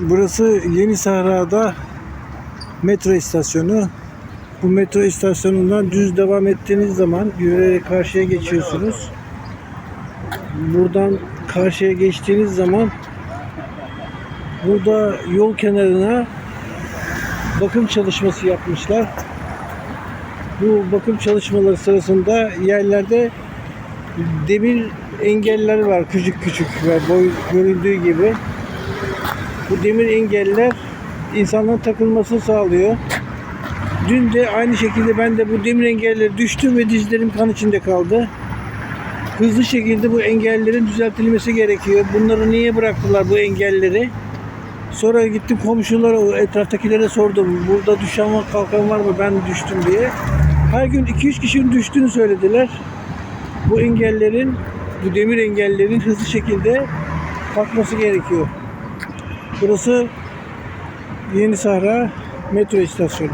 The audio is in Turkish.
Burası Yeni Sahra'da metro istasyonu. Bu metro istasyonundan düz devam ettiğiniz zaman yürüyerek karşıya geçiyorsunuz. Buradan karşıya geçtiğiniz zaman burada yol kenarına bakım çalışması yapmışlar. Bu bakım çalışmaları sırasında yerlerde demir engeller var küçük küçük ve boy görüldüğü gibi. Bu demir engeller insanların takılmasını sağlıyor. Dün de aynı şekilde ben de bu demir engellere düştüm ve dizlerim kan içinde kaldı. Hızlı şekilde bu engellerin düzeltilmesi gerekiyor. Bunları niye bıraktılar bu engelleri? Sonra gittim komşulara, etraftakilere sordum. Burada düşen var, kalkan var mı? Ben düştüm diye. Her gün 2-3 kişinin düştüğünü söylediler. Bu engellerin, bu demir engellerin hızlı şekilde kalkması gerekiyor. Burası Yeni Sahra metro istasyonu.